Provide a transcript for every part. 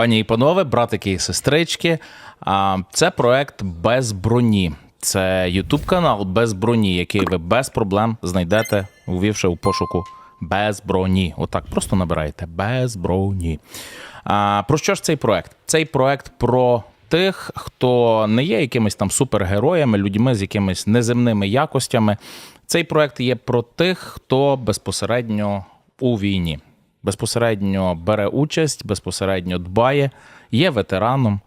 Пані і панове, братики і сестрички. Це проект без броні. Це Ютуб канал без броні, який ви без проблем знайдете, увівши у пошуку без броні. Отак просто набираєте без броні. А, Про що ж цей проект? Цей проект про тих, хто не є якимись там супергероями, людьми з якимись неземними якостями. Цей проект є про тих, хто безпосередньо у війні безпосередньо бере участь, безпосередньо дбає, є ветераном,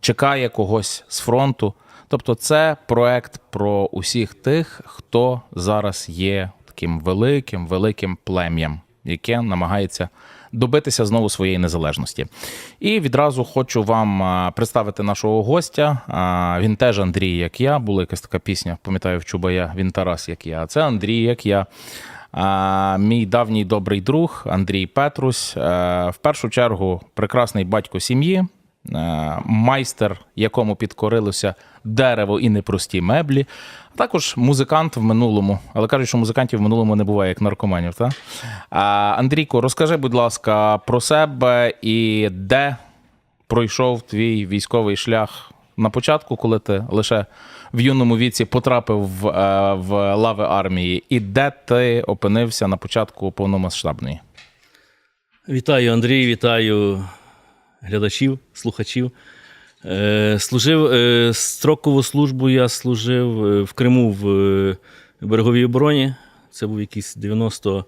чекає когось з фронту. Тобто, це проект про усіх тих, хто зараз є таким великим, великим плем'ям, яке намагається добитися знову своєї незалежності. І відразу хочу вам представити нашого гостя. Він теж Андрій, як я. Була якась така пісня, пам'ятаю, в Чубая, він Тарас, як я. Це Андрій, як я. Мій давній добрий друг Андрій Петрусь. Е, В першу чергу прекрасний батько сім'ї, е, майстер, якому підкорилося дерево і непрості меблі. Також музикант в минулому, але кажуть, що музикантів в минулому не буває як наркоманів. Та? Андрійко, розкажи, будь ласка, про себе і де пройшов твій військовий шлях на початку, коли ти лише в юному віці потрапив в, е, в лави армії, і де ти опинився на початку повномасштабної? Вітаю, Андрій, вітаю глядачів, слухачів. Е, служив е, строкову службу. Я служив в Криму в береговій обороні. Це був якийсь 90,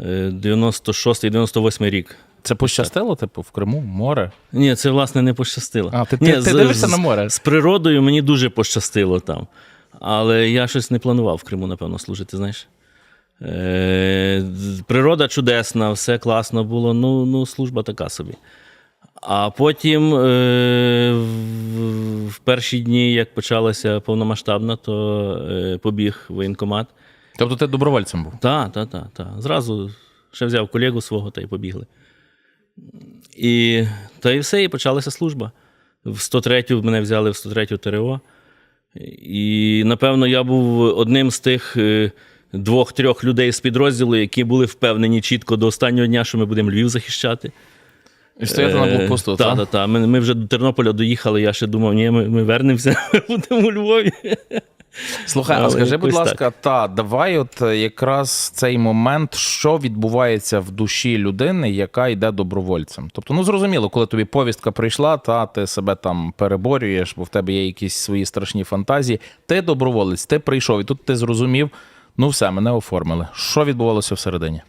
е, 96-98 рік. Це пощастило, типу, в Криму, море? Ні, це власне не пощастило. А, ти- Ні, ти- ти з- дивишся з- на море? З природою мені дуже пощастило там. Але я щось не планував в Криму, напевно, служити, знаєш. Е, природа чудесна, все класно було, ну, ну служба така собі. А потім, е, в, в перші дні, як почалася повномасштабна, то е, побіг воєнкомат. Тобто ти добровольцем був? Так, так, так. Та. Зразу ще взяв колегу свого та й побігли. І та і все, і почалася служба. В 103-ю мене взяли в 103-ю ТРО. І, напевно, я був одним з тих е, двох-трьох людей з підрозділу, які були впевнені чітко до останнього дня, що ми будемо Львів захищати. І стояти на блокпосту, Так, так? так, ми вже до Тернополя доїхали, я ще думав, ні, ми, ми вернемося, ми будемо у Львові. Слухай, а скажи, будь ласка, та давай, от е, якраз цей момент, що відбувається в душі людини, яка йде добровольцем. Тобто, ну зрозуміло, коли тобі повістка прийшла, та ти себе там переборюєш, бо в тебе є якісь свої страшні фантазії. Ти доброволець, ти прийшов, і тут ти зрозумів, ну все, мене оформили. Що відбувалося всередині?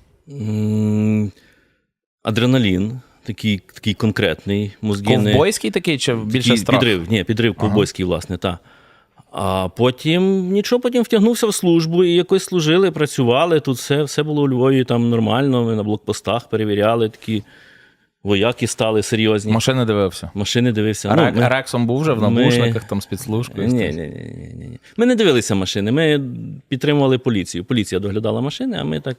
Адреналін, такий, такий конкретний, мозги Ковбойський такий чи більше такий страх? підрив, ні, підрив ковбойський, власне, так. А потім нічого, потім втягнувся в службу і якось служили, працювали. Тут все, все було у Львові там нормально. Ми на блокпостах перевіряли, такі вояки стали серйозні. Машини дивився. Машини дивився. А Ну, Рек- ми- Рексом був вже в ми- там з підслужкою. ні, ні, ні, ні, ні. Ми не дивилися машини. Ми підтримували поліцію. Поліція доглядала машини, а ми так,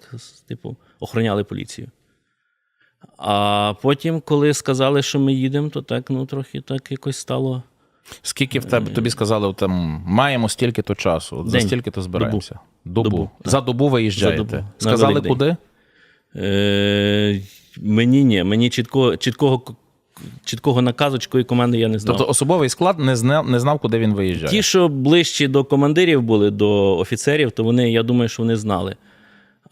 типу, охороняли поліцію. А потім, коли сказали, що ми їдемо, то так, ну, трохи так якось стало. Скільки в тебе тобі сказали, там маємо стільки-то часу, от за День. стільки-то збираємося? Добу. Добу. За добу виїжджаєте. За добу. Сказали, куди? Е, мені ні, мені чіткого, чіткого, чіткого наказу, чіткої команди я не знав. Тобто особовий склад не знав, не знав, куди він виїжджає. Ті, що ближчі до командирів були, до офіцерів, то вони, я думаю, що вони знали.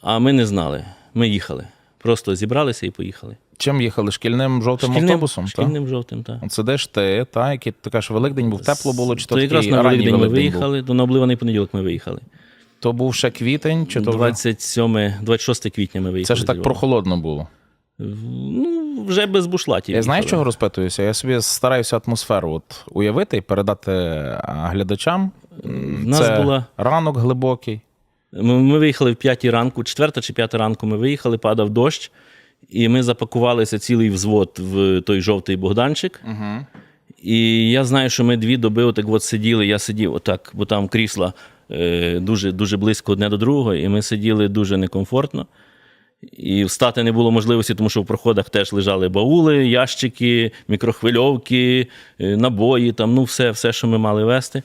А ми не знали. Ми їхали. Просто зібралися і поїхали. Чим їхали? Шкільним жовтим автобусом? шкільним жовтим, так. Та? От Сидиш ти, та, який ти кажеш, Великдень був тепло було, чи то, То якраз на Великдень ми був? виїхали, то на обливаний понеділок ми виїхали. То був ще квітень, чи то 27, 26 квітня ми виїхали. Це ж так прохолодно було. Ну, вже без бушлатів. Я знаю, чого розпитуюся. Я собі стараюся атмосферу от уявити і передати глядачам. В нас Це була ранок глибокий. Ми, ми виїхали в п'ятій ранку, четверта чи п'ята ранку ми виїхали, падав дощ, і ми запакувалися цілий взвод в той жовтий Богданчик. Угу. І я знаю, що ми дві доби отак от сиділи. Я сидів отак, бо там крісла е, дуже, дуже близько одне до другого, і ми сиділи дуже некомфортно. І встати не було можливості, тому що в проходах теж лежали баули, ящики, мікрохвильовки, е, набої, там, ну, все, все, що ми мали вести.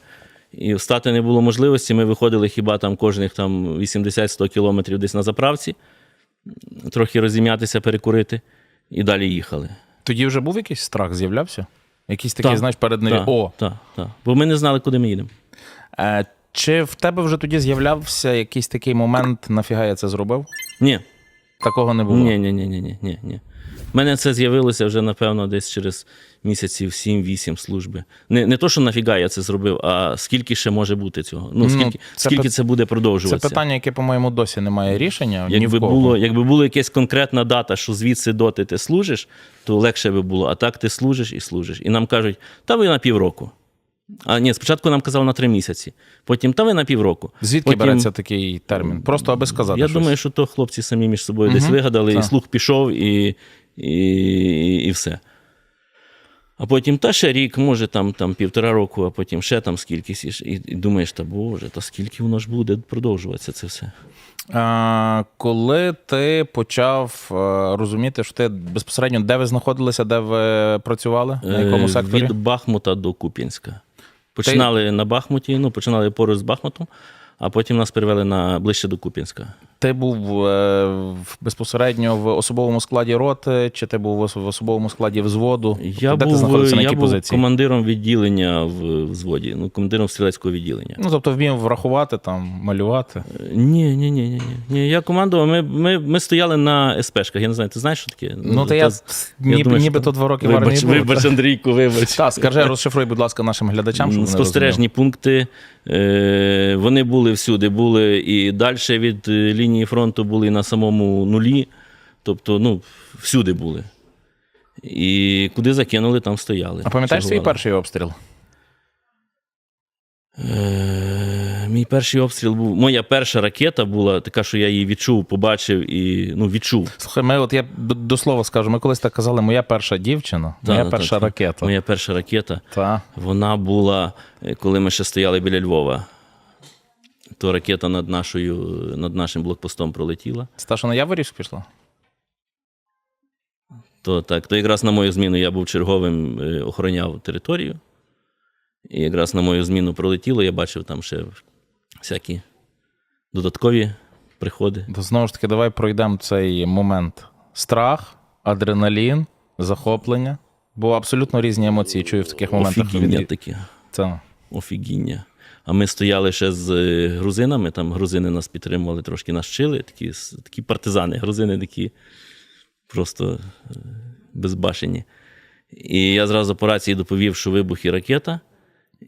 І встати не було можливості. Ми виходили хіба там кожних там 80-100 кілометрів десь на заправці, трохи розім'ятися, перекурити, і далі їхали. Тоді вже був якийсь страх, з'являвся? Якийсь такий, Так, знаєш, перед нею. Так, О, так, так. Бо ми не знали, куди ми їдемо. е, чи в тебе вже тоді з'являвся якийсь такий момент, нафіга я це зробив? Ні, Такого не було. ні, ні, ні, ні, ні, ні. У мене це з'явилося вже, напевно, десь через місяців 7-8 служби. Не, не то, що нафіга я це зробив, а скільки ще може бути цього. Ну, Ну, скільки, це скільки це буде Це питання, яке, по-моєму, досі не має рішення. ні Якби в кого. було, якби була якась конкретна дата, що звідси доти ти служиш, то легше би було. А так ти служиш і служиш. І нам кажуть, та ви на півроку. А ні, спочатку нам казали на три місяці, потім та ви на півроку. Звідки потім, береться такий термін? Просто аби сказати. Я щось. думаю, що то хлопці самі між собою десь вигадали, так. і слух пішов, і, і, і все. А потім та ще рік, може там, там півтора року, а потім ще там скількись. І, і, думаєш, та Боже, та скільки воно ж буде продовжуватися це все. А, коли ти почав е, розуміти, що ти безпосередньо де ви знаходилися, де ви працювали, на якому Е, секторі? Від Бахмута до Куп'янська. Починали на Бахмуті, ну, починали поруч з Бахмутом, а потім нас перевели на ближче до Куп'янська. Ти був е, безпосередньо в особовому складі роти, чи ти був в особовому складі взводу? Я де ти був, знаходився на я якій був позиції? командиром відділення в взводі, ну, командиром стрілецького відділення. Ну, тобто вмів врахувати, там, малювати. Ні, ні, ні, ні, ні. ні. Я командував. Ми, ми, ми стояли на СПшках. Я не знаю, ти знаєш, що таке? Ну, то я, ніби, думаю, що ніби то два роки в Вибач, армії був. вибач, Андрійку, вибач. Так, скажи, розшифруй, будь ласка, нашим глядачам, щоб вони Спостережні пункти. Е, вони були всюди, були і далі від е, лінії фронту, були на самому нулі. Тобто, ну, всюди були. І куди закинули, там стояли. А пам'ятаєш свій перший обстріл? Е, Мій перший обстріл був. Моя перша ракета була така, що я її відчув, побачив і ну, відчув. Слухай, ми от я до, до слова скажу, ми колись так казали, моя перша дівчина, моя Та, перша та, та. ракета. Моя перша ракета. Та. Вона була, е, коли ми ще стояли біля Львова. То ракета над, нашою, над нашим блокпостом пролетіла. Це та, що на Яворівськ пішла? То так, то якраз на мою зміну я був черговим, е, охороняв територію. І якраз на мою зміну пролетіло, я бачив там ще всякі додаткові приходи. То знову ж таки, давай пройдемо цей момент. Страх, адреналін, захоплення. Бо абсолютно різні емоції чую в таких моментах. Офігіння таке. Це. Офігіння. А ми стояли ще з е, грузинами, там грузини нас підтримували, трошки нас вчили, такі, такі партизани, грузини такі просто е, безбашені. І я зразу по рації доповів, що вибух і ракета,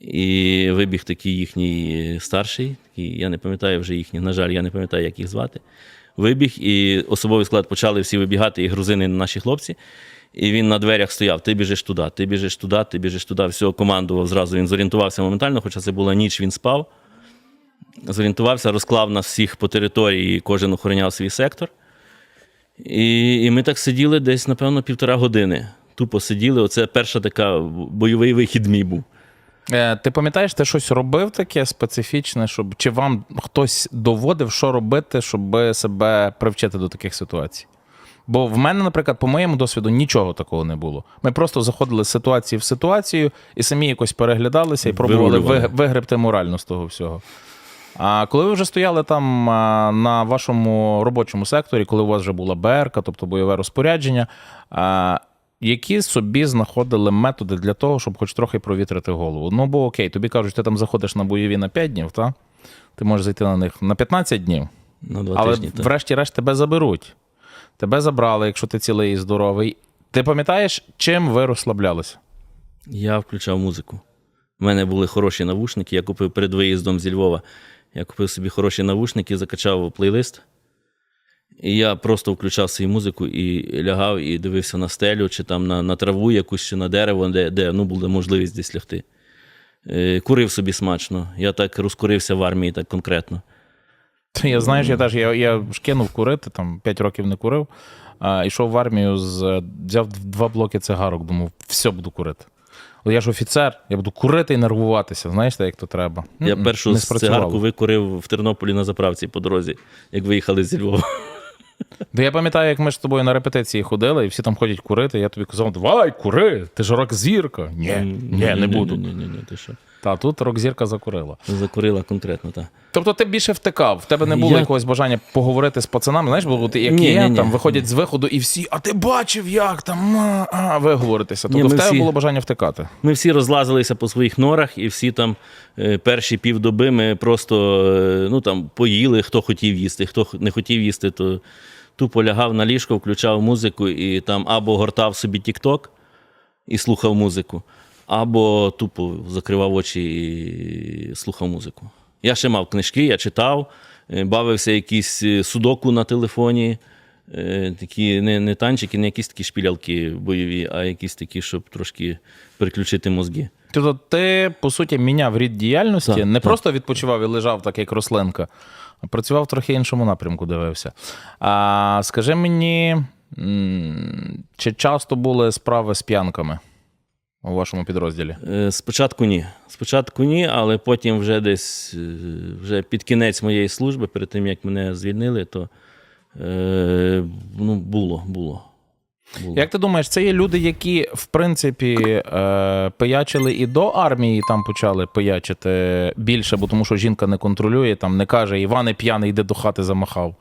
і вибіг такий їхній старший, такий, я не пам'ятаю вже їхніх, на жаль, я не пам'ятаю, як їх звати. Вибіг, і особовий склад почали всі вибігати, і грузини, наші хлопці. І він на дверях стояв: ти біжиш туди, ти біжиш туди, ти біжиш туди. Все, командував зразу. Він зорієнтувався моментально, хоча це була ніч, він спав. Зорієнтувався, розклав нас всіх по території, кожен охороняв свій сектор. І, і ми так сиділи десь, напевно, півтора години. Тупо сиділи. Оце перша така бойовий вихід мій був. Е, ти пам'ятаєш, ти щось робив таке специфічне, щоб чи вам хтось доводив, що робити, щоб себе привчити до таких ситуацій? Бо в мене, наприклад, по моєму досвіду нічого такого не було. Ми просто заходили з ситуації в ситуацію і самі якось переглядалися і пробували Вирулювали. ви- вигребти морально з того всього. А коли ви вже стояли там а, на вашому робочому секторі, коли у вас вже була БРК, тобто бойове розпорядження, а, які собі знаходили методи для того, щоб хоч трохи провітрити голову? Ну, бо окей, тобі кажуть, ти там заходиш на бойові на 5 днів, та? ти можеш зайти на них на 15 днів, На два але тижні. врешті-решт тебе заберуть. Тебе забрали, якщо ти цілий і здоровий. Ти пам'ятаєш, чим ви розслаблялися? Я включав музику. У мене були хороші навушники. Я купив перед виїздом зі Львова. Я купив собі хороші навушники, закачав плейлист. І я просто включав свою музику і лягав, і дивився на стелю, чи там на, на траву якусь, чи на дерево, де, де ну, була можливість десь лягти. Е, Курив собі смачно. Я так розкурився в армії, так конкретно. Я знаєш, я теж я, я ж кинув курити, там 5 років не курив. А, йшов в армію, з, взяв два блоки цигарок, думав, все буду курити. От я ж офіцер, я буду курити і нервуватися. Знаєш, так, як то треба. Я М-м, першу не спрацювало. цигарку викурив в Тернополі на заправці по дорозі, як виїхали зі Львова. Да я пам'ятаю, як ми ж з тобою на репетиції ходили, і всі там ходять курити. Я тобі казав, давай, кури, ти ж рок зірка. Ні, ні, не буду. Ні, ні, ні, ти що? Та тут рок-зірка закурила. Закурила конкретно, так. Тобто ти більше втикав, в тебе не було Я- якогось бажання поговорити з пацанами. Знаєш, бо ти як Ні, є, ні, ні. там виходять з виходу і всі, а ти бачив, як там, а, а ви говоритеся. Тобто Ні, в тебе всі- було бажання втикати. Ми всі розлазилися по своїх норах, і всі там е, перші півдоби ми просто е, ну, там, поїли, хто хотів їсти, хто х- не хотів їсти, то тупо лягав на ліжко, включав музику і там або гортав собі тік-ток і слухав музику, або тупо закривав очі і слухав музику. Я ще мав книжки, я читав, е, бавився якісь е, судоку на телефоні. е, Такі не, не танчики, не якісь такі шпілялки бойові, а якісь такі, щоб трошки переключити мозги. Тобто ти, по суті, міняв рід діяльності, Так, не так. просто відпочивав і лежав, так як рослинка, а працював в трохи іншому напрямку, дивився. А скажи мені, чи часто були справи з п'янками у вашому підрозділі? Е, Спочатку ні. Спочатку ні, але потім вже десь е, вже під кінець моєї служби, перед тим як мене звільнили, то е, ну, було, було. було. Як ти думаєш, це є люди, які в принципі е, пиячили і до армії там почали пиячити більше, бо тому що жінка не контролює, там не каже Іване п'яний, йде до хати замахав.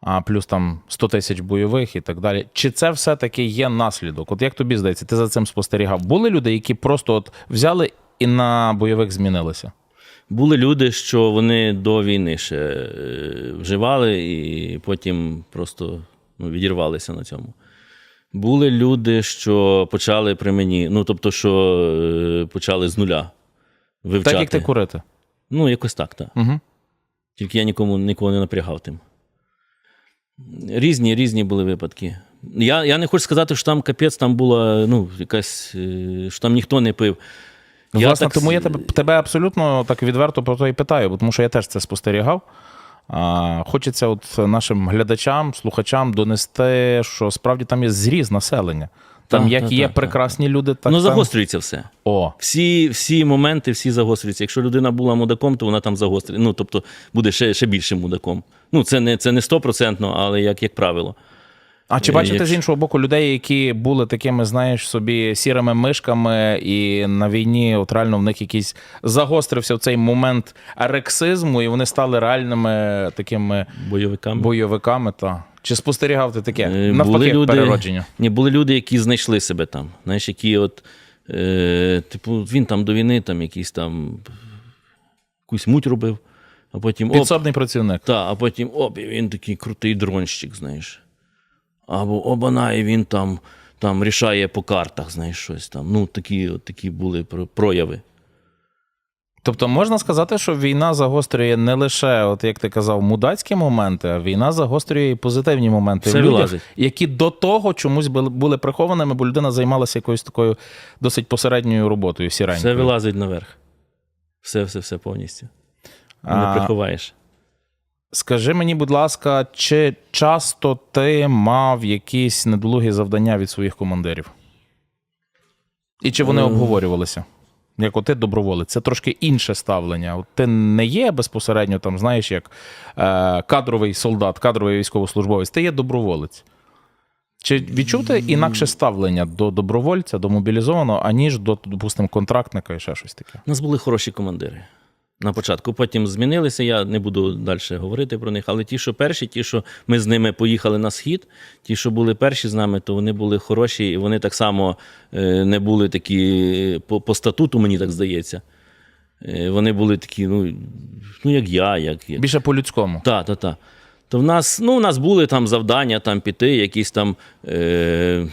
А плюс там 100 тисяч бойових і так далі. Чи це все-таки є наслідок? От як тобі здається, ти за цим спостерігав? Були люди, які просто от взяли і на бойових змінилися? Були люди, що вони до війни ще е, вживали і потім просто ну, відірвалися на цьому. Були люди, що почали при мені, ну тобто, що е, почали з нуля вивчати. Так як ти курити? Ну, якось так, так. Угу. Тільки я нікому нікого не напрягав тим. Різні, різні були випадки. Я, я не хочу сказати, що там капець, там була ну, якась, е, що там ніхто не пив. Ну, Я Власне, так тому я тебе, тебе абсолютно так відверто про це і питаю, тому що я теж це спостерігав. А, хочеться от нашим глядачам, слухачам донести, що справді там є зріз населення. Там як є прекрасні люди, так ну, загострюється все. О, Всі, всі моменти, всі загострюються. Якщо людина була мудаком, то вона там загострює. Ну, тобто буде ще, ще більше мудаком. Ну, це не, це не стопроцентно, але як, як правило. А чи Е, бачите з іншого боку людей, які були такими, знаєш, собі сірими мишками, і на війні от реально в них якийсь загострився в цей момент арексизму, і вони стали реальними такими Бойовиками. бойовиками? Та чи спостерігав ти таке? Е, Навпаки, були люди, переродження. Ні, були люди, які знайшли себе там. Знаєш, які от, е, типу, він там до війни там якийсь там якусь муть робив, а потім оп, працівник. та, а потім оп, і він такий крутий дронщик, знаєш. Або обана, і він там, там рішає по картах, знаєш, щось там. Ну, такі, от, такі були прояви. Тобто можна сказати, що війна загострює не лише, от як ти казав, мудацькі моменти, а війна загострює і позитивні моменти Все в людях, вилазить. які до того чомусь були, прихованими, бо людина займалася якоюсь такою досить посередньою роботою, Все вилазить наверх. Все, все, все повністю. Не А, приховаєш. Скажи мені, будь ласка, чи часто ти мав якісь недолугі завдання від своїх командирів? І чи вони Е. обговорювалися? Як от ти доброволець, це трошки інше ставлення. От ти не є безпосередньо, там, знаєш, як е, кадровий солдат, кадровий військовослужбовець, ти є доброволець. Чи відчув ти інакше ставлення до добровольця, до мобілізованого, аніж до, допустимо, контрактника і ще щось таке? У нас були хороші командири. На початку. Потім змінилися, я не буду далі говорити про них, але ті, що перші, ті, що ми з ними поїхали на схід, ті, що були перші з нами, то вони були хороші, і вони так само е, не були такі е, по, по статуту, мені так здається. Е, Вони були такі, ну, ну як я, як, як Більше по-людському. так, так, так. То в нас, ну, у нас були там завдання там піти, якісь там е,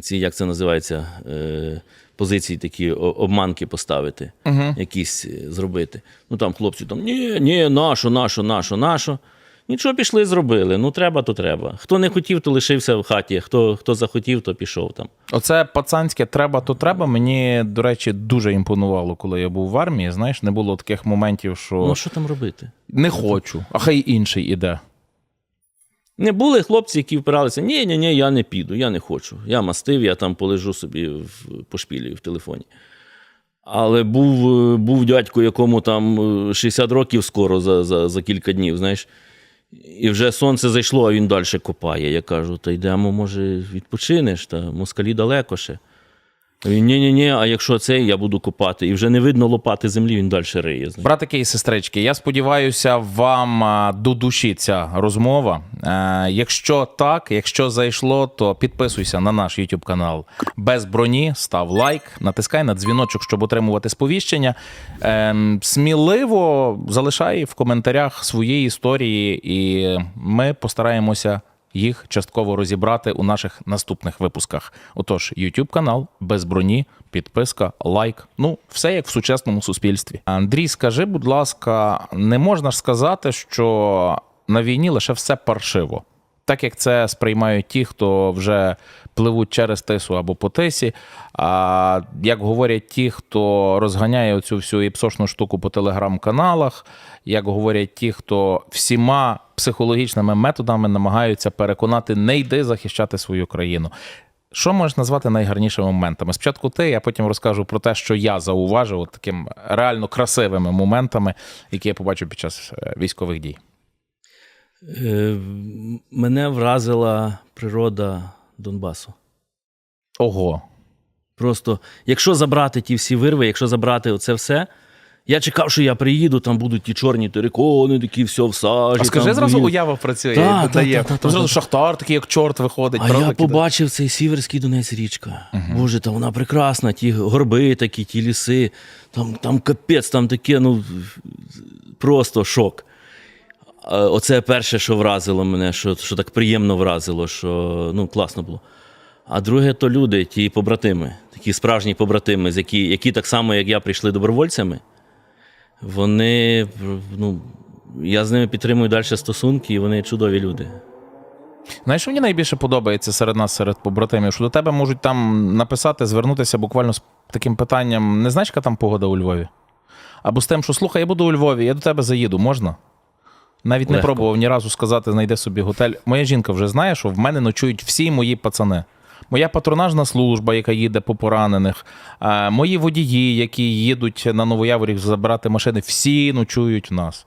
ці, як це називається, е, позиції такі обманки поставити, Угу. якісь е, зробити. Ну там хлопці там ні, ні, нащо, нащо, нащо, нащо. Нічого пішли, зробили. Ну, треба, то треба. Хто не хотів, то лишився в хаті. Хто, хто захотів, то пішов там. Оце пацанське треба, то треба. Мені, до речі, дуже імпонувало, коли я був в армії. Знаєш, не було таких моментів, що Ну, що там робити? не хочу, а хай інший іде. Не були хлопці, які впиралися, ні, ні, ні, я не піду, я не хочу. Я мастив, я там полежу собі в пошпілі в телефоні. Але був, е, був дядько, якому там е, 60 років скоро за, за, за кілька днів, знаєш. І вже сонце зайшло, а він далі копає. Я кажу: та йдемо, може, відпочинеш, та москалі далеко ще. Ні, ні, ні, а якщо цей, я буду копати. І вже не видно лопати землі, він далі риє. Братики і сестрички, я сподіваюся, вам до душі ця розмова. Е, якщо так, якщо зайшло, то підписуйся на наш YouTube канал без броні, став лайк, натискай на дзвіночок, щоб отримувати сповіщення. Е, сміливо залишай в коментарях свої історії, і ми постараємося. Їх частково розібрати у наших наступних випусках. Отож, YouTube канал без броні, підписка, лайк. Ну, все як в сучасному суспільстві. Андрій, скажи, будь ласка, не можна ж сказати, що на війні лише все паршиво. Так як це сприймають ті, хто вже пливуть через тису або по тисі. А як говорять ті, хто розганяє оцю всю іпсошну штуку по телеграм-каналах, як говорять ті, хто всіма психологічними методами намагаються переконати не йди захищати свою країну. Що можеш назвати найгарнішими моментами? Спочатку ти, я потім розкажу про те, що я зауважив от таким реально красивими моментами, які я побачив під час е, військових дій. Е, мене вразила природа Донбасу. Ого, Просто, якщо забрати ті всі вирви, якщо забрати оце все, я чекав, що я приїду, там будуть ті чорні терикони, такі все в сажі. а скажи там зразу, воюють. уява працює. Та, та, та, зразу та. шахтар, такий як чорт виходить. А правда, я побачив цей сіверський Донець річка. Боже, та вона прекрасна, ті горби такі, ті ліси, там, там капець, там таке, ну просто шок. Оце перше, що вразило мене, що, що так приємно вразило, що ну, класно було. А друге, то люди, ті побратими, такі справжні побратими, які, які так само, як я, прийшли добровольцями. Вони, ну, я з ними підтримую далі стосунки, і вони чудові люди. Знаєш, що мені найбільше подобається серед нас, серед побратимів, що до тебе можуть там написати, звернутися буквально з таким питанням: не знаєш, яка там погода у Львові? Або з тим, що слухай, я буду у Львові, я до тебе заїду, можна? Навіть не пробував ні разу сказати, знайди собі готель. Моя жінка вже знає, що в мене ночують всі мої пацани. Моя патронажна служба, яка їде по поранених, е, мої водії, які їдуть на Новояворів забирати машини, всі ночують в нас.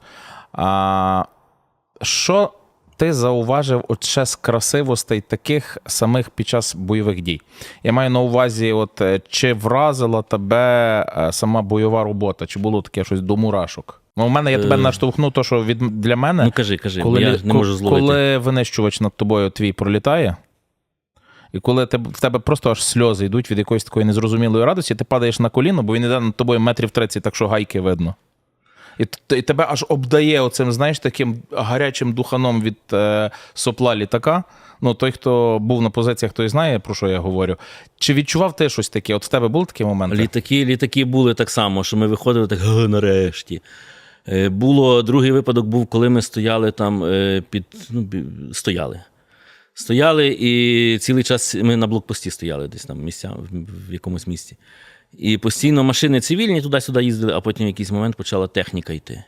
А, що ти зауважив от ще з красивостей таких самих під час бойових дій? Я маю на увазі, от е, чи вразила тебе е, сама бойова робота, чи було таке щось до мурашок? Ну, у мене я тебе Е. наштовхну, то що від для мене, Ну кажи, кажи, коли, я не можу зловити. коли винищувач над тобою твій пролітає. І коли ти, в тебе просто аж сльози йдуть від якоїсь такої незрозумілої радості, ти падаєш на коліно, бо він іде над тобою метрів 30, так що гайки видно. І, і тебе аж обдає оцим, знаєш, таким гарячим духаном від е, сопла літака. Ну, той, хто був на позиціях, той знає, про що я говорю. Чи відчував ти щось таке? От в тебе були такі моменти? Літаки, літаки були так само, що ми виходили так нарешті. Е, Було другий випадок був, коли ми стояли там е, під ну, стояли. Стояли, і цілий час ми на блокпості стояли десь там місця, в, в якомусь місці. І постійно машини цивільні туди-сюди їздили, а потім в якийсь момент почала техніка йти.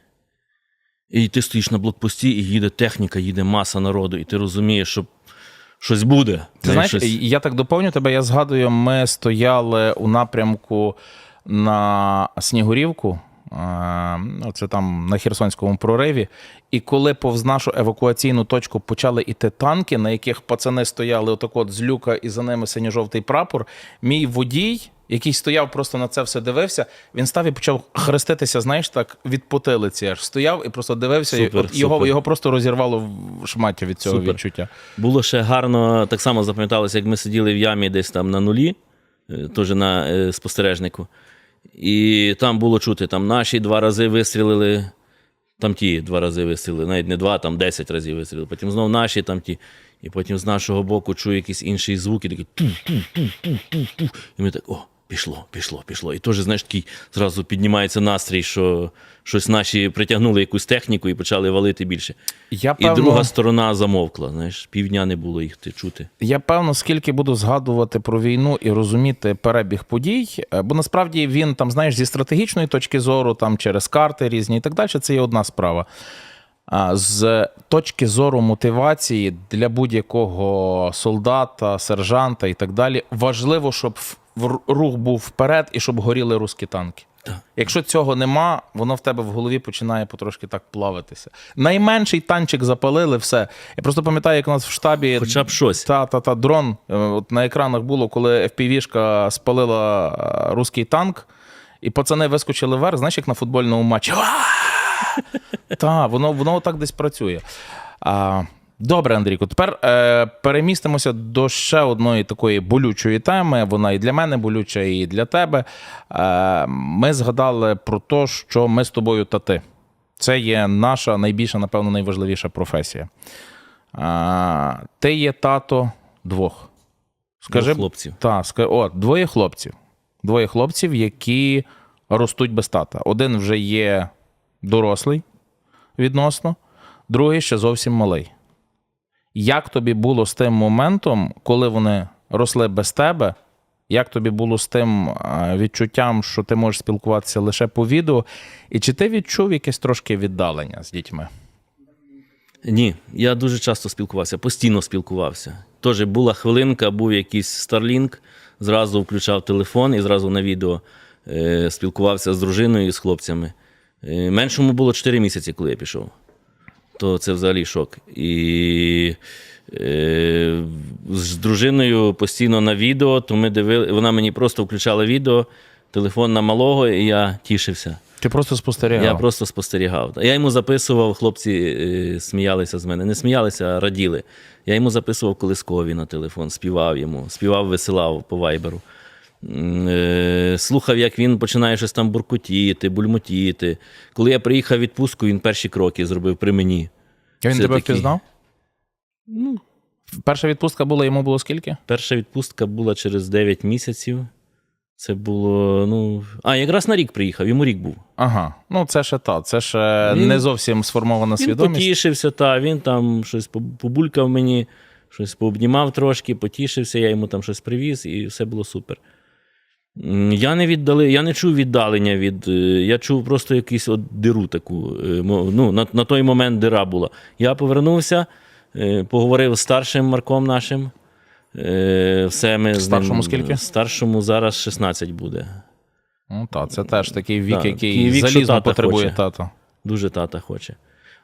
І ти стоїш на блокпості, і їде техніка, їде маса народу, і ти розумієш, що щось буде. Ти знаєш, щось- я так доповню тебе. Я згадую, ми стояли у напрямку на Снігурівку. Це там на Херсонському прориві. І коли повз нашу евакуаційну точку почали іти танки, на яких пацани стояли отак от з люка і за ними синьо-жовтий прапор, мій водій, який стояв, просто на це все дивився, він став і почав хреститися, знаєш, так від потилиці аж стояв і просто дивився. Супер, і от його, супер. його просто розірвало в шматі від цього Супер. відчуття. Було ще гарно, так само запам'яталося, як ми сиділи в ямі десь там на нулі, е, теж на е, спостережнику. І там було чути, там наші два рази вистрілили, там ті два рази вистрілили, навіть не два, там десять разів вистрілили. Потім знов наші, там ті. І потім з нашого боку чую якийсь інший звук, і такий ту-ту-ту-ту-ту-ту. І ми так, о, пішло, пішло, пішло. І теж, знаєш, такий зразу піднімається настрій, що щось наші притягнули якусь техніку і почали валити більше. Я, І певно- друга сторона замовкла. Знаєш, півдня не було їх ти чути. Я певно, скільки буду згадувати про війну і розуміти перебіг подій, е, бо насправді він там, знаєш, зі стратегічної точки зору, там через карти різні і так далі, це є одна справа. З точки зору мотивації для будь-якого солдата, сержанта і так далі, важливо, щоб рух був вперед і щоб горіли русські танки. Якщо цього нема, воно в тебе в голові починає потрошки так плавитися. Найменший танчик запалили, все. Я просто пам'ятаю, як у нас в штабі Хоча б щось. та, та, та дрон. е, От на екранах було, коли FPV-шка спалила е, руський танк, і пацани вискочили вверх, знаєш, як на футбольному матчі. Так, воно, воно так десь працює. А, добре, Андрійко. Тепер е, перемістимося до ще одної такої болючої теми. Вона і для мене болюча, і для тебе. Е, ми згадали про те, що ми з тобою тати. Це є наша найбільша, напевно, найважливіша професія. А, ти є тато двох. Скажи, Двох хлопців. Та. О, двоє хлопців. Двоє хлопців, які ростуть без тата. Один вже є дорослий відносно, другий ще зовсім малий. Як тобі було з тим моментом, коли вони росли без тебе? Як тобі було з тим відчуттям, що ти можеш спілкуватися лише по відео? І чи ти відчув якесь трошки віддалення з дітьми? Ні, я дуже часто спілкувався, постійно спілкувався. Теж була хвилинка, був якийсь Starlink, зразу включав телефон і зразу на відео е, спілкувався з дружиною і з хлопцями. Е, меншому було 4 місяці, коли я пішов. То це взагалі шок. І е, з дружиною постійно на відео, то ми дивили, вона мені просто включала відео, телефон на малого, і я тішився. Ти просто спостерігав? Я просто спостерігав. Я йому записував, хлопці е, сміялися з мене. Не сміялися, а раділи. Я йому записував колискові на телефон, співав йому, співав, висилав по вайберу. Е, Слухав, як він починає щось там буркотіти, бульмотіти. Коли я приїхав в відпустку, він перші кроки зробив при мені. А Він тебе впізнав? Ну, Перша відпустка була, йому було скільки? перша відпустка була через 9 місяців. Це було, ну. А, якраз на рік приїхав, йому рік був. Ага, ну це ще та, це ще Він- не зовсім сформована Він свідомість. потішився, та він там щось побулькав мені, щось пообнімав трошки, потішився, я йому там щось привіз, і все було супер. Я не віддали, я не чув віддалення від. е, Я чув просто якусь от диру таку. е, Ну, на, на той момент дира була. Я повернувся, е, поговорив з старшим Марком нашим. Все ми Старшому скільки? Старшому зараз 16 буде. Ну так, це теж такий вік, Так, який вік, залізно потребує хоче. тата. Дуже тата хоче.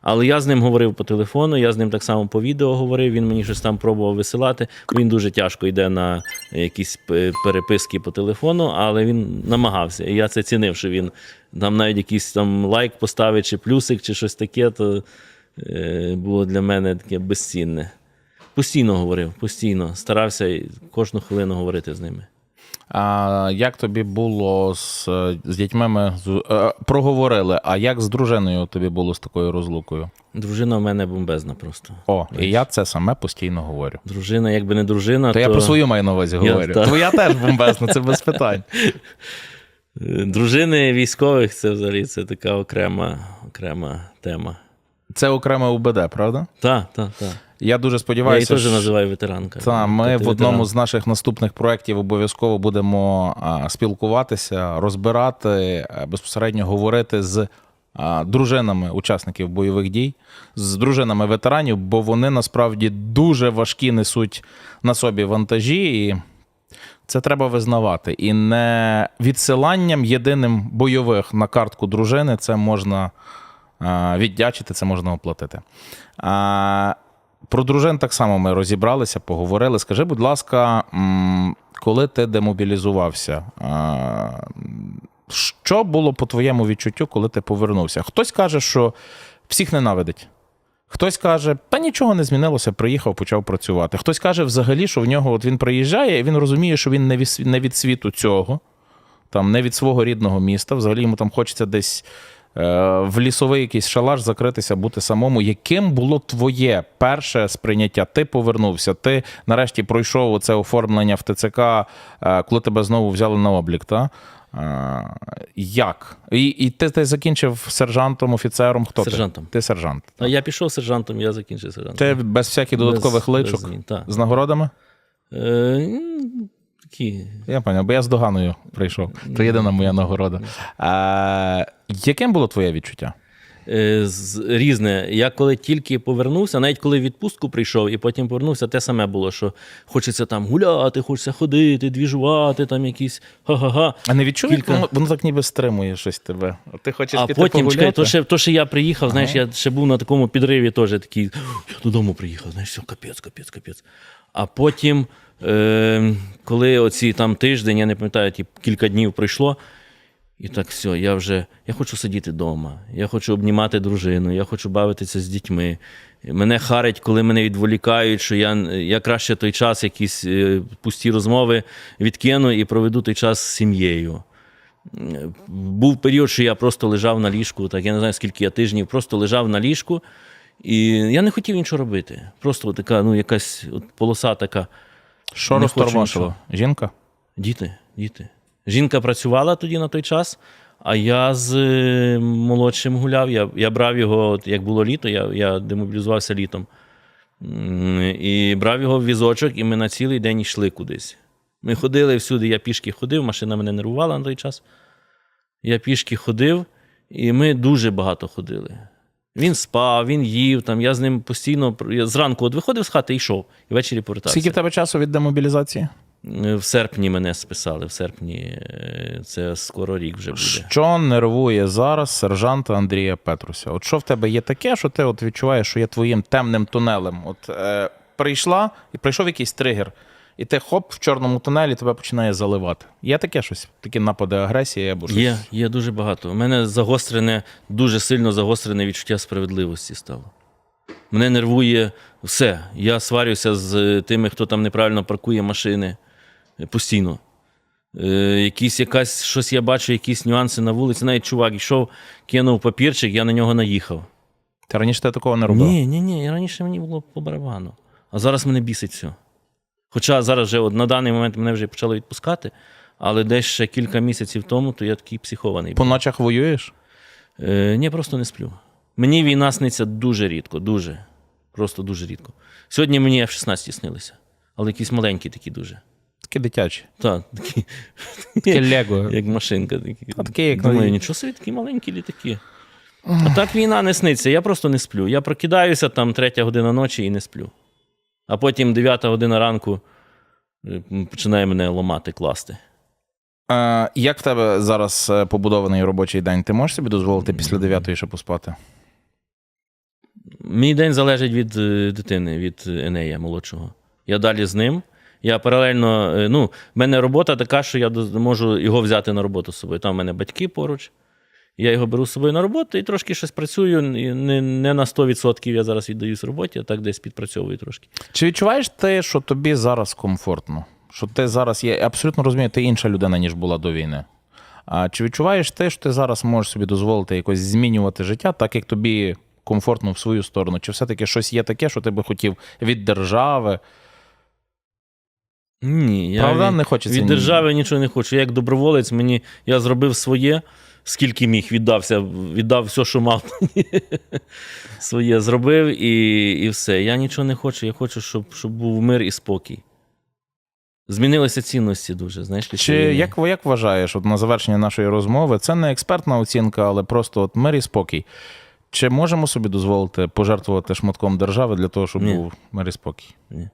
Але я з ним говорив по телефону, я з ним так само по відео говорив, він мені щось там пробував висилати. Він дуже тяжко йде на якісь переписки по телефону, але він намагався. І я це цінив, що він там навіть якийсь там лайк поставить, чи плюсик, чи щось таке, то е, було для мене таке безцінне. Постійно говорив, постійно. Старався кожну хвилину говорити з ними. А як тобі було з, з дітьми? Ми з- е, проговорили. А як з дружиною тобі було з такою розлукою? Дружина в мене бомбезна просто. О, і я це саме постійно говорю. Дружина, якби не дружина, То я про свою маю на увазі Я- говорю. так. Твоя теж бомбезна, це без питань. Е, Дружини військових це взагалі це така окрема, окрема тема. Це окреме УБД, правда? Так, так, так. Я дуже Я її теж називаю ветеранка. Та, ми Тобто в одному ветеран. з наших наступних проєктів обов'язково будемо а, спілкуватися, розбирати, безпосередньо говорити з а, дружинами учасників бойових дій, з дружинами ветеранів, бо вони насправді дуже важкі несуть на собі вантажі. І це треба визнавати. І не відсиланням єдиним бойових на картку дружини це можна віддячити, це можна оплатити. Про дружин так само ми розібралися, поговорили. Скажи, будь ласка, коли ти демобілізувався, що було по твоєму відчуттю, коли ти повернувся? Хтось каже, що всіх ненавидить. Хтось каже, та нічого не змінилося, приїхав, почав працювати. Хтось каже, взагалі, що в нього от він приїжджає, і він розуміє, що він не від, світу цього, там, не від свого рідного міста. Взагалі йому там хочеться десь в лісовий якийсь шалаш закритися, бути самому. Яким було твоє перше сприйняття? Ти повернувся, ти нарешті пройшов оце оформлення в ТЦК, е, коли тебе знову взяли на облік. Та? Е, як? І, і ти, ти закінчив сержантом, офіцером? Хто Сержантом. ти? Ти сержант. Я пішов сержантом, я закінчив сержантом. Ти без всяких додаткових Без- личок без з нагородами? Е, такі. Я поняв, бо я з доганою прийшов. Це єдина моя нагорода. А, яким було твоє відчуття? е, різне. Я коли тільки повернувся, навіть коли в відпустку прийшов і потім повернувся, те саме було, що хочеться там гуляти, хочеться ходити, двіжувати, там якісь га-га-га. А не відчув, Кілька- воно, воно так ніби стримує щось тебе. Ти хочеш А піти потім, погуляти? чекай, то ще, то ще я приїхав, знаєш, я ще був на такому підриві теж такий, я додому приїхав, знаєш, все, капець, капець, капець. А потім, е, коли оці там тиждень, я не пам'ятаю, ті кілька днів пройшло, і так все, я вже я хочу сидіти вдома, я хочу обнімати дружину, я хочу бавитися з дітьми. Мене харить, коли мене відволікають, що я, я краще той час, якісь е, пусті розмови відкину і проведу той час з сім'єю. Був період, що я просто лежав на ліжку, так я не знаю, скільки я тижнів, просто лежав на ліжку, і я не хотів нічого робити. Просто така, ну, якась от полоса така. Що не розтормошило? Жінка? Діти, діти. Жінка працювала тоді на той час, а я з е, молодшим гуляв. Я, я брав його, як було літо, я, я демобілізувався літом. І брав його в візочок, і ми на цілий день йшли кудись. Ми ходили всюди, я пішки ходив, машина мене нервувала на той час. Я пішки ходив, і ми дуже багато ходили. Він спав, він їв, там, я з ним постійно я зранку от виходив з хати і йшов, і ввечері повертався. Скільки в тебе часу від демобілізації? Е, В серпні мене списали. В серпні е, це скоро рік вже буде. Що нервує зараз сержанта Андрія Петруся? От що в тебе є таке, що ти от відчуваєш, що є твоїм темним тунелем? От е, прийшла і прийшов якийсь тригер, і ти хоп в чорному тунелі тебе починає заливати. Є таке щось? Такі напади агресії або щось? Є, є дуже багато. У мене загострене, дуже сильно загострене відчуття справедливості стало. Мене нервує все. Я сварюся з е, тими, хто там неправильно паркує машини е, постійно. Е, якісь, якась, щось я бачу, якісь нюанси на вулиці. Навіть чувак йшов, кинув папірчик, я на нього наїхав. Ти раніше ти такого не робив? Ні, ні, ні. Раніше мені було по барабану. А зараз мене бісить все. Хоча зараз вже от на даний момент мене вже почали відпускати, але десь ще кілька місяців тому, то я такий психований. По ночах воюєш? Е, ні, просто не сплю. Мені війна сниться дуже рідко, дуже. Просто дуже рідко. Сьогодні мені F-16 снилися, але якісь маленькі такі дуже. Такі дитячі. Так, такі, Таке лего. як машинка. Такі. А такі, як Думаю, нові. нічого собі такі маленькі літаки. А так війна не сниться, я просто не сплю. Я прокидаюся там третя година ночі і не сплю. А потім дев'ята година ранку е, починає мене ломати, класти. Е, як в тебе зараз е, побудований робочий день? Ти можеш собі дозволити після 9 ще поспати? Мій день залежить від е, дитини, від Енея молодшого. Я далі з ним. Я паралельно, ну, в мене робота така, що я можу його взяти на роботу з собою. Там в мене батьки поруч. Я його беру з собою на роботу і трошки щось працюю. Не, не на 100% я зараз віддаюсь роботі, а так десь підпрацьовую трошки. Чи відчуваєш ти, що тобі зараз комфортно? Що ти зараз є, я абсолютно розумію, ти інша людина, ніж була до війни. А чи відчуваєш ти, що ти зараз можеш собі дозволити якось змінювати життя, так як тобі комфортно в свою сторону? Чи все-таки щось є таке, що ти би хотів від держави? Ні, я Правда, від, не хочеться від держави нічого не хочу. Я як доброволець, мені я зробив своє, скільки міг, віддався, віддав все, що мав. своє зробив і, і все. Я нічого не хочу. Я хочу, щоб, щоб був мир і спокій. Змінилися цінності дуже. Знаєш, Чи як, як вважаєш, от на завершення нашої розмови, це не експертна оцінка, але просто от мир і спокій. Чи можемо собі дозволити пожертвувати шматком держави для того, щоб Ні. був мир і спокій? Ні.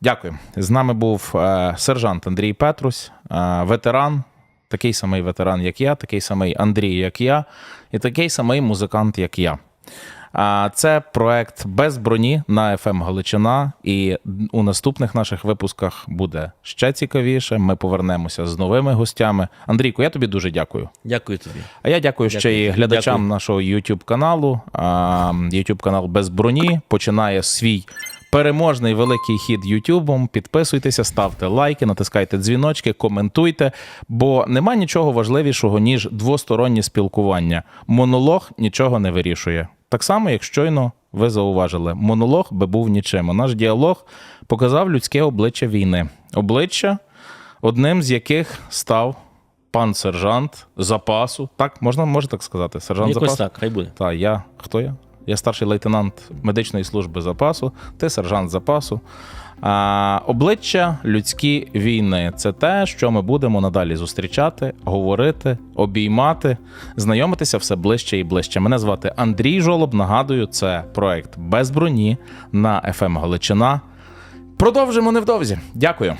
Дякую. З нами був е, сержант Андрій Петрусь, е, ветеран, такий самий ветеран, як я, такий самий Андрій, як я, і такий самий музикант, як я. А це проект без броні на FM Галичина. І у наступних наших випусках буде ще цікавіше. Ми повернемося з новими гостями. Андрійко, я тобі дуже дякую. Дякую тобі. А я дякую, ще Дякую. й глядачам Дякую. нашого YouTube каналу. YouTube канал без броні починає свій переможний великий хід Ютубом. Підписуйтеся, ставте лайки, натискайте дзвіночки, коментуйте, бо нема нічого важливішого, ніж двостороннє спілкування. Монолог нічого не вирішує. Так само, як щойно ви зауважили, монолог би був нічим. Наш діалог показав людське обличчя війни. Обличчя, одним з яких став пан сержант запасу. Так, можна може так сказати? Сержант Якось запасу? так, хай буде. Та я. Хто я? Я старший лейтенант медичної служби запасу, ти сержант запасу. А, обличчя людські війни це те, що ми будемо надалі зустрічати, говорити, обіймати, знайомитися все ближче і ближче. Мене звати Андрій Жолоб. Нагадую, це проект без броні на FM Галичина. Продовжимо невдовзі. Дякую.